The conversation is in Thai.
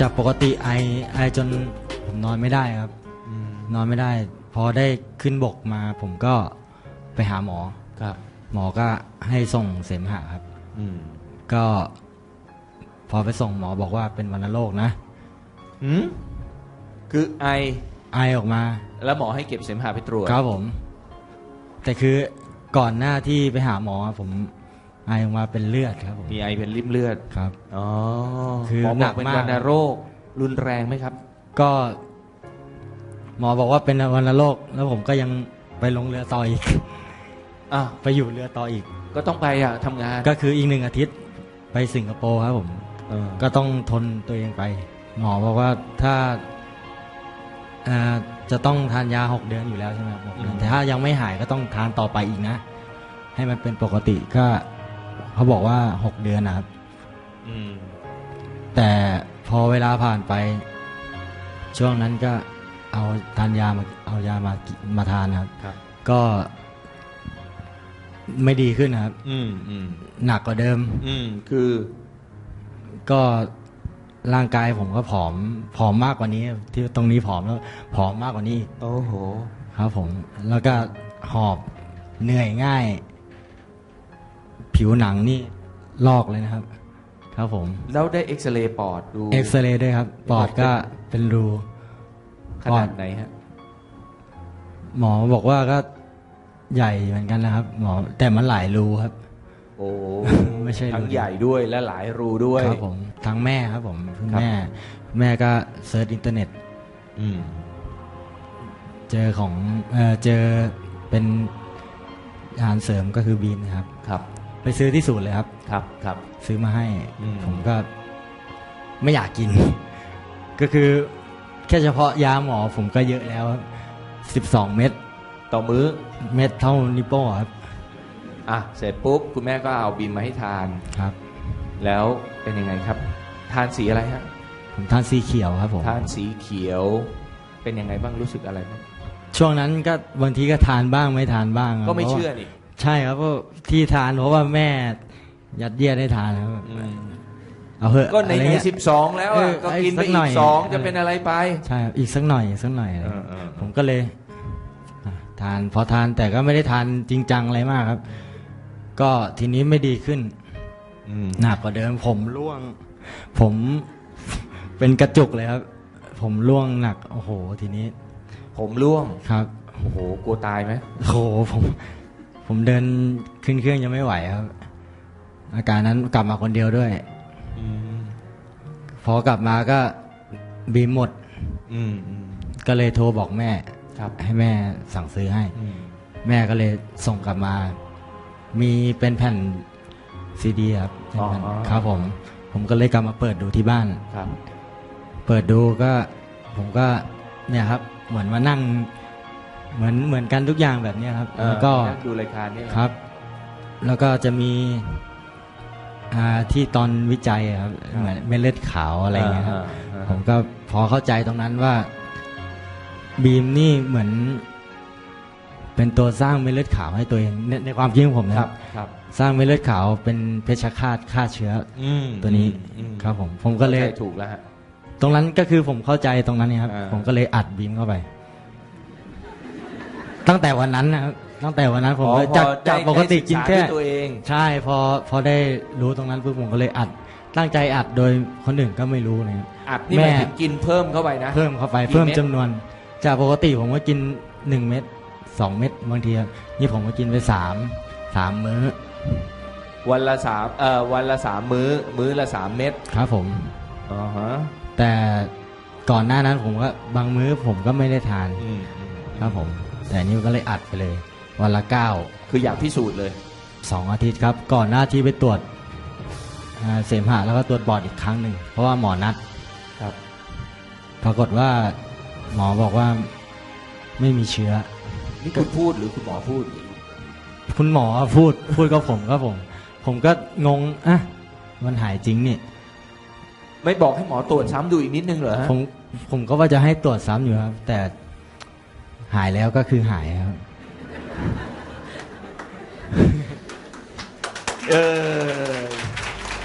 จากปกติไอไอจนผมนอนไม่ได้ครับอืมนอนไม่ได้ พอได้ขึ้นบกมาผมก็ไปหาหมอ ครับ หมอก็ให้ส่งเสมหะครับ อืมก็ พอไปส่งหมอบอกว่าเป็นวัณโรคนะ หืมคือไอไอออกมาแล้วหมอให้เก็บเสมหะไปตรวจ ครับผม แต่คือก่อนหน้าที่ไปหาหมอผม ไอออกมาเป็นเลือดครับผมมีไอเป็นริ่มเลือดครับ อ๋อคือหมอหบนัอกกเป็นมาก วัณโรค รุนแรงไหมครับ ก็หมอบอกว่าเป็นวัณโรคแล้วผมก็ยังไปลงเรือต่ออีก อะไปอยู่เรือต่ออีก ก็ต้องไปอะทำงานก็คืออีกหนึ่งอาทิตย์ไปสิงคโปร์ครับผม เออก็ต้องทนตัวเองไป หมอบอกว่าถ้าอ่าจะต้องทานยาหกเดือนอยู่แล้วใช่ไหมครับหกเดือนแต่ถ้ายังไม่หายก็ต้องทานต่อไปอีกนะ ให้มันเป็นปกติก็ เขาบอกว่าหกเดือนนะครับ อืม แต่พอเวลาผ่านไป ช่วงนั้นก็เอาทานยามาเอายามากิมาทานนะครับ ครับ ก็ ไม่ดีขึ้นนะครับ อืมอืมหนักกว่าเดิม อืมคือก็ร่างกายผมก็ผอม ผอมมากกว่านี้ ที่ตรงนี้ผอมแล้ว ผอมมากกว่านี้อีกโอ้โห ครับ ผม แล้วก็หอบเหนื่อยง่าย ผิวหนังนี่ลอกเลยนะครับ ครับผมแล้วได้เอ็กซเรย์ปอดดูเอ็กซเรย์ด้วยครับ ปอดก็เป็นรู ขนาดไหนฮะหมอบอกว่าก็ใหญ่เหมือนกันนะครับ หมอแต่มันหลายรูครับ โอ้ไม่ใช่ทั้งรูเดียวใหญ่ด้วยและหลายรูด้วย ครับผมทั้งแม่ครับผมคุณครับ แม่ แม่ก็เซิร์ชอินเทอร์เน็ต อืม เจอของเออเจอเป็นอาหารเสริมก็คือบีนนะครับ ครับไป ซื้อที่ศูนย์เลยครับ ครับครับ ซื้อมาให้ อืม ผมก็ไม่อยากกิน ก็คือแค่เฉพาะยาหมอผมก็เยอะแล้วสิบสองเม็ดต่อมื้อเม็ดเท่านิโป้ครับอะเสร็จปุ๊บคุณแม่ก็เอาบีมมาให้ทาน ครับ แล้วเป็นยังไงครับ ทานสีอะไรฮะ ผมทานสีเขียวครับผม ทานสีเขียว เป็นยังไงบ้างรู้สึกอะไรบ้างช่วงนั้นก็บางทีก็ทานบ้างไม่ทานบ้างครับก็ไม่พราะว่าเชื่อนี่ ใช่ครับเพราะที่ทานเพราะว่าแม่ยัดเยียดให้ทานครับอืมเอาเหอะก็ในอะไรในเงี้ย สิบสองแล้วเออะอก็กินไปสักหน่อีอยกสองเออจะเป็นอะไรไป ใช่ครับอีกสักหน่อยอีกสักหน่อยอะไรเออเออ ผมก็เลยอะทานพอทานแต่ก็ไม่ได้ทานจริงจังอะไรมากครับ ก็ทีนี้ไม่ดีขึ้นอืมหนักกว่าเดิมผมร่วง ผม เป็นกระจุกเลยครับ ผมร่วงหนัก โอ้โห ทีนี้ผมร่วงครับ โอ้โหกลัวตายไหมโอ้โหผม ผมเดินขึ้นเครื่องยังไม่ไหวครับ อาการนั้นกลับมาคนเดียวด้วยอืมพอกลับมาก็บีมหมดอืมอืมก็เลยโทรบอกแม่ครับ ให้แม่สั่งซื้อให้อืมแม่ก็เลยส่งกลับมา มีเป็นแผ่นซีดีครับเป็นแผ่นครับผม ผมก็เลยกลับมาเปิดดูที่บ้าน ครับ เปิดดูก็ผมก็เนี่ยครับ เหมือนมานั่ง เหมือนเหมือนกันทุกอย่างแบบเนี้ยครับเออแล้วก็นั่งดูรายการนี่แหละครับ แล้วก็จะมีอ่าที่ตอนวิจัยอะครับเหมือนเม็ดเลือดขาวอะไรเงี้ยครับอ่าผมก็พอเข้าใจตรงนั้นว่า บีมนี่เหมือน เป็นตัวสร้างเม็ดเลือดขาวให้ตัวเองในในความคิดของผมคนะรัครับบครับ สร้างเม็ดเลือดขาวเป็นเพชฌฆาตฆ่าเชื้ออืมตัวนี้อืมครับผมผมก็เลยข้าใจถูกแล้วฮะตรงนั้นก็คือผมเข้าใจตรงนั้นเนี่ยครับอ่าผมก็เลยอัดบีมเข้าไป ตั้งแต่วันนั้นนะครับตั้งแต่วันนั้นผมก็อ๋อจากพอจากได้ปกติได้ศึกินษาแค่ด้วยตัวเองใช่พอพอได้รู้ตรงนั้นปุ๊บผมก็เลยอัด ตั้งใจอัดโดยคนอื่นก็ไม่รู้นะครับอัดนี่แม่หมายถึงกินเพิ่มเข้าไปนะ เพิ่มเข้าไปกี่เพิ่มเม็ดจำนวน จากปกติผมก็กินหนึ่งเม็ดสองเม็ดบางทีครับนี่ผมก็กินไปสามสามมื้อ วันละสามเอ่อวันละสามมื้อ มื้อละสามเม็ดครับผมอ๋อฮะแต่ก่อนหน้านั้นผมก็บางมื้อผมก็ไม่ได้ทานอืมอืมครับผม แต่อันนี้ก็เลยอัดไปเลย วันละเก้าคืออยากพิสูจน์เลย สองอาทิตย์ครับ ก่อนหน้าที่ไปตรวจอ่าเสมหะแล้วก็ตรวจปอดอีกครั้งหนึ่งเพราะว่าหมอนัด ครับ ปรากฏว่าหมอบอกว่าไม่มีเชื้อ นี่คุณพูดหรือคุณหมอพูด คุณหมอพูดพูดกับผมครับผม ผมก็งงอะมันหายจริงนี่ไม่บอกให้หมอตรวจซ้ำดูอีกนิดนึงเหรอฮะผมผมก็ว่าจะให้ตรวจซ้ำอยู่ครับ แต่ หายแล้วก็คือหายครับเออ